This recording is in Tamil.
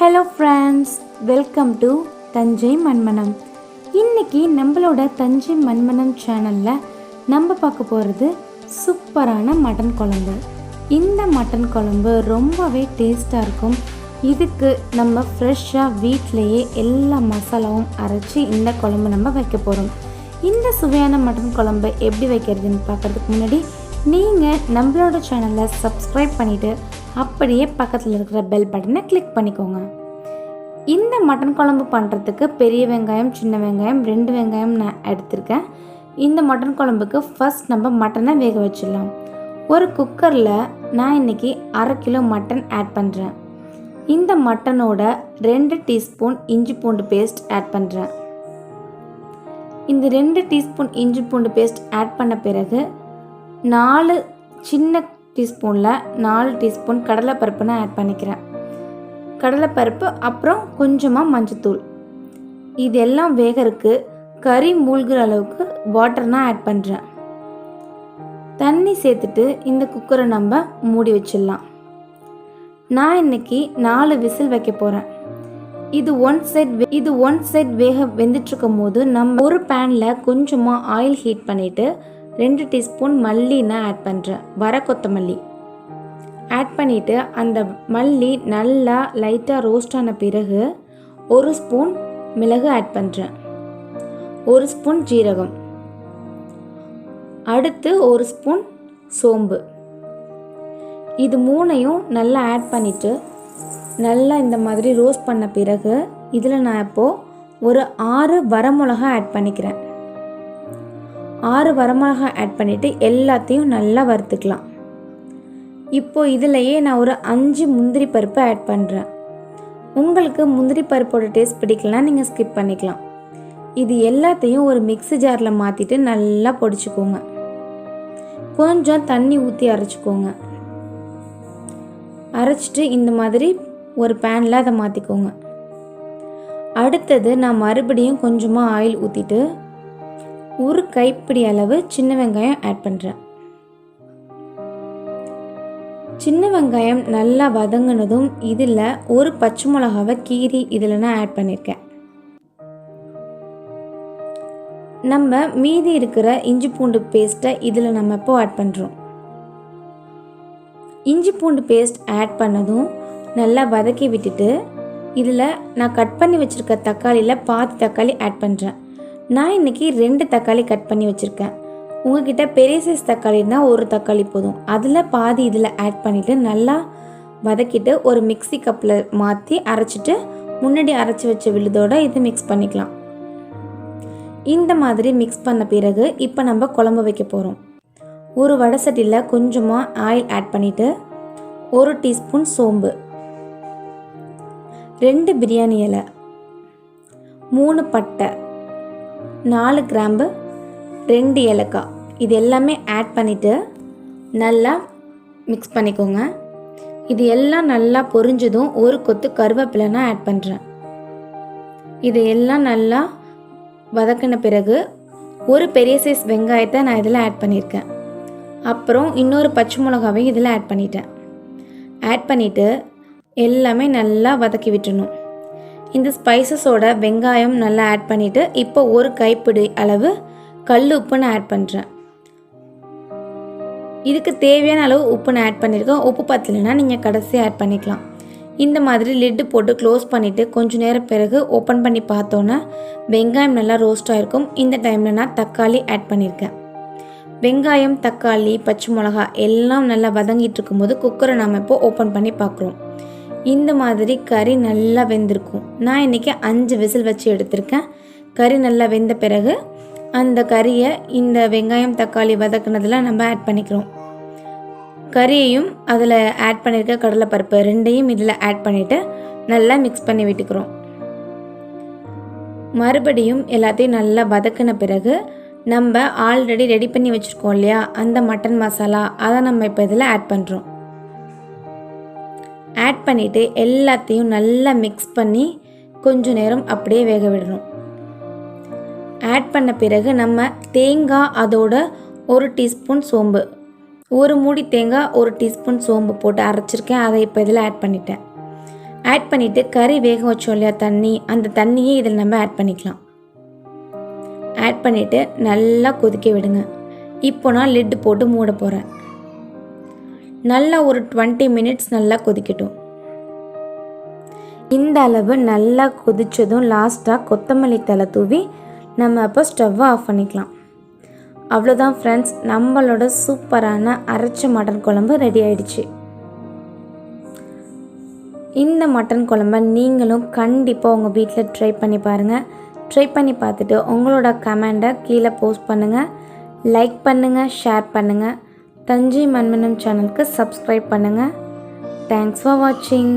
Hello friends welcome to Thanjai மண்மனம் இன்றைக்கி நம்மளோட தஞ்சை மண்மனம் சேனலில் நம்ம பார்க்க போகிறது சூப்பரான மட்டன் குழம்பு. இந்த மட்டன் குழம்பு ரொம்பவே டேஸ்ட்டாக இருக்கும். இதுக்கு நம்ம ஃப்ரெஷ்ஷாக வீட்டிலையே எல்லா மசாலாவும் அரைச்சி இந்த குழம்பு நம்ம வைக்க போகிறோம் இந்த சுவையான மட்டன் குழம்பு எப்படி வைக்கிறதுன்னு பார்க்கறதுக்கு முன்னாடி நீங்கள் நம்மளோட சேனலை சப்ஸ்கிரைப் பண்ணிவிட்டு அப்படியே பக்கத்தில் இருக்கிற பெல் பட்டனை கிளிக் பண்ணிக்கோங்க. இந்த மட்டன் குழம்பு பண்ணுறதுக்கு பெரிய வெங்காயம் சின்ன வெங்காயம் ரெண்டு வெங்காயம் நான் எடுத்திருக்கேன். இந்த மட்டன் குழம்புக்கு ஃபஸ்ட் நம்ம மட்டனை வேக வச்சிடலாம். ஒரு குக்கரில் நான் இன்னைக்கு அரை கிலோ மட்டன் ஆட் பண்ணுறேன் இந்த மட்டனோட ரெண்டு டீஸ்பூன் இஞ்சி பூண்டு பேஸ்ட் ஆட் பண்ணுறேன் இந்த ரெண்டு டீஸ்பூன் இஞ்சி பூண்டு பேஸ்ட் ஆட் பண்ண பிறகு நாலு சின்ன டீஸ்பூனில் நாலு டீஸ்பூன் கடலைப்பருப்பு நான் ஆட் பண்ணிக்கிறேன். கடலைப்பருப்பு அப்புறம் கொஞ்சமாக மஞ்சத்தூள். இதெல்லாம் வேகருக்கு கறி மூழ்கிற அளவுக்கு வாட்டர் நான் ஆட் பண்ணுறேன் தண்ணி சேர்த்துட்டு இந்த குக்கரை நம்ம மூடி வச்சிடலாம். நான் இன்னைக்கு நாலு விசில் வைக்க போகிறேன் இது ஒன் சைட் இது ஒன் சைட் வேக வெந்துட்டு இருக்கும் போது நம்ம ஒரு பேனில் கொஞ்சமாக ஆயில் ஹீட் பண்ணிவிட்டு ரெண்டு டீஸ்பூன் மல்லின்னு ஆட் பண்ணுறேன் வர கொத்தமல்லி. ஆட் பண்ணிவிட்டு அந்த மல்லி நல்லா லைட்டாக ரோஸ்ட் ஆன பிறகு ஒரு ஸ்பூன் மிளகு ஆட் பண்ணுறேன் ஒரு ஸ்பூன் ஜீரகம். அடுத்து ஒரு ஸ்பூன் சோம்பு. இது மூணையும் நல்லா ஆட் பண்ணிவிட்டு நல்லா இந்த மாதிரி ரோஸ்ட் பண்ண பிறகு இதில் நான் இப்போது ஒரு ஆறு வரமிளகா ஆட் பண்ணிக்கிறேன். ஆறு வரமிளகா ஆட் பண்ணிவிட்டு எல்லாத்தையும் நல்லா வறுத்துக்கலாம். இப்போ இதிலையே நான் ஒரு அஞ்சு முந்திரி பருப்பு ஆட் பண்ணுறேன் உங்களுக்கு முந்திரி பருப்போட டேஸ்ட் பிடிக்கலனா நீங்கள் ஸ்கிப் பண்ணிக்கலாம். இது எல்லாத்தையும் ஒரு மிக்ஸி ஜாரில் மாற்றிட்டு நல்லா பொடிச்சுக்கோங்க. கொஞ்சம் தண்ணி ஊற்றி அரைச்சிக்கோங்க. அரைச்சிட்டு இந்த மாதிரி ஒரு பேனில் அதை மாற்றிக்கோங்க அடுத்தது நான் மறுபடியும் கொஞ்சமாக ஆயில் ஊற்றிட்டு ஒரு கைப்பிடி அளவு சின்ன வெங்காயம் ஆட் பண்ணுறேன் சின்ன வெங்காயம் நல்லா வதங்கினதும் இதில் ஒரு பச்சை மிளகாவை கீரி இதில் நான் ஆட் பண்ணியிருக்கேன் நம்ம மீதி இருக்கிற இஞ்சி பூண்டு பேஸ்ட்டை இதில் நம்ம இப்போ ஆட் பண்ணுறோம் இஞ்சி பூண்டு பேஸ்ட் ஆட் பண்ணதும் நல்லா வதக்கி விட்டுட்டு இதில் நான் கட் பண்ணி வச்சுருக்க தக்காளியில் பாதி தக்காளி ஆட் பண்ணுறேன் நான் இன்றைக்கி ரெண்டு தக்காளி கட் பண்ணி வச்சுருக்கேன். உங்ககிட்ட பெரிய சைஸ் தக்காளி இருந்தால் ஒரு தக்காளி போதும். அதில் பாதி இதில் ஆட் பண்ணிவிட்டு நல்லா வதக்கிட்டு ஒரு மிக்ஸி கப்பில் மாற்றி அரைச்சிட்டு முன்னாடி அரைச்சி வச்ச விழுதோடு இது மிக்ஸ் பண்ணிக்கலாம். இந்த மாதிரி மிக்ஸ் பண்ண பிறகு இப்போ நம்ம குழம்பு வைக்க போகிறோம் ஒரு வடை சட்டியில் கொஞ்சமாக ஆயில் ஆட் பண்ணிவிட்டு ஒரு டீஸ்பூன் சோம்பு ரெண்டு பிரியாணி இலை மூணு பட்டை நாலு கிராம்பு ரெண்டு ஏலக்காய். இது எல்லாமே ஆட் பண்ணிவிட்டு நல்லா மிக்ஸ் பண்ணிக்கோங்க. இது எல்லாம் நல்லா பொரிஞ்சதும் ஒரு கொத்து கருவேப்பிலை நான் ஆட் பண்ணுறேன் இது எல்லாம் நல்லா வதக்கின பிறகு ஒரு பெரிய சைஸ் வெங்காயத்தை நான் இதில் ஆட் பண்ணியிருக்கேன் அப்புறம் இன்னொரு பச்சை மிளகாவையும் இதில் ஆட் பண்ணிட்டேன். ஆட் பண்ணிவிட்டு எல்லாமே நல்லா வதக்கி விட்டுணும் இந்த ஸ்பைசஸோட வெங்காயம் நல்லா ஆட் பண்ணிவிட்டு இப்போ ஒரு கைப்பிடி அளவு கல் உப்பு நான் ஆட் பண்ணுறேன் இதுக்கு தேவையான அளவு உப்பு நான் ஆட் பண்ணியிருக்கேன் உப்பு பத்தலைன்னா நீங்கள் கடைசியாக ஆட் பண்ணிக்கலாம். இந்த மாதிரி லிட்டு போட்டு க்ளோஸ் பண்ணிவிட்டு கொஞ்ச நேரம் பிறகு ஓப்பன் பண்ணி பார்த்தோன்னே வெங்காயம் நல்லா ரோஸ்ட் ஆகிருக்கும் இந்த டைமில் நான் தக்காளி ஆட் பண்ணியிருக்கேன் வெங்காயம் தக்காளி பச்சை மிளகா எல்லாம் நல்லா வதங்கிட்டு இருக்கும்போது குக்கரை நாம் இப்போ ஓப்பன் பண்ணி பார்க்குறோம். இந்த மாதிரி கறி நல்லா வெந்திருக்கும். நான் இன்றைக்கி அஞ்சு விசில் வச்சு எடுத்திருக்கேன். கறி நல்லா வெந்த பிறகு அந்த கறியை இந்த வெங்காயம் தக்காளி வதக்குனதில் நம்ம ஆட் பண்ணிக்கிறோம். கறியையும் அதில் ஆட் பண்ணியிருக்க கடலைப்பருப்பு ரெண்டையும் இதில் ஆட் பண்ணிவிட்டு நல்லா மிக்ஸ் பண்ணி விட்டுக்கிறோம். மறுபடியும் எல்லாத்தையும் நல்லா வதக்கின பிறகு நம்ம ஆல்ரெடி ரெடி பண்ணி வச்சுருக்கோம் இல்லையா? அந்த மட்டன் மசாலா அதை நம்ம இப்போ இதில் ஆட் பண்ணுறோம் ஆட் பண்ணிவிட்டு எல்லாத்தையும் நல்லா மிக்ஸ் பண்ணி கொஞ்ச நேரம் அப்படியே வேக விடணும். ஆட் பண்ண பிறகு நம்ம தேங்காய் அதோட ஒரு டீஸ்பூன் சோம்பு. ஒரு மூடி தேங்காய் ஒரு டீஸ்பூன் சோம்பு போட்டு அரைச்சிருக்கேன். அதை இப்போ இதில் ஆட் பண்ணிட்டேன். ஆட் பண்ணிவிட்டு கறி வேக வச்சோம் இல்லையா தண்ணி. அந்த தண்ணியே இதில் நம்ம ஆட் பண்ணிக்கலாம். ஆட் பண்ணிவிட்டு நல்லா கொதிக்க விடுங்க. இப்போ நான் லிட்டு போட்டு மூட போகிறேன் நல்லா ஒரு டுவெண்ட்டி மினிட்ஸ் நல்லா கொதிக்கட்டும். இந்த அளவு நல்லா கொதித்ததும் லாஸ்ட்டாக கொத்தமல்லி தலை தூவி நம்ம அப்போ ஸ்டவ்வை ஆஃப் பண்ணிக்கலாம். அவ்வளோதான் ஃப்ரெண்ட்ஸ் நம்மளோட சூப்பரான அரைச்ச மட்டன் குழம்பு ரெடி ஆயிடுச்சு. இந்த மட்டன் குழம்ப நீங்களும் கண்டிப்பாக உங்கள் வீட்டில் ட்ரை பண்ணி பாருங்கள் ட்ரை பண்ணி பார்த்துட்டு உங்களோட கமெண்டை கீழே போஸ்ட் பண்ணுங்கள் லைக் பண்ணுங்கள் ஷேர் பண்ணுங்கள் தஞ்சை மண்மனம் சேனலுக்கு சப்ஸ்கிரைப் பண்ணுங்கள் தேங்க்ஸ் ஃபார் வாட்சிங்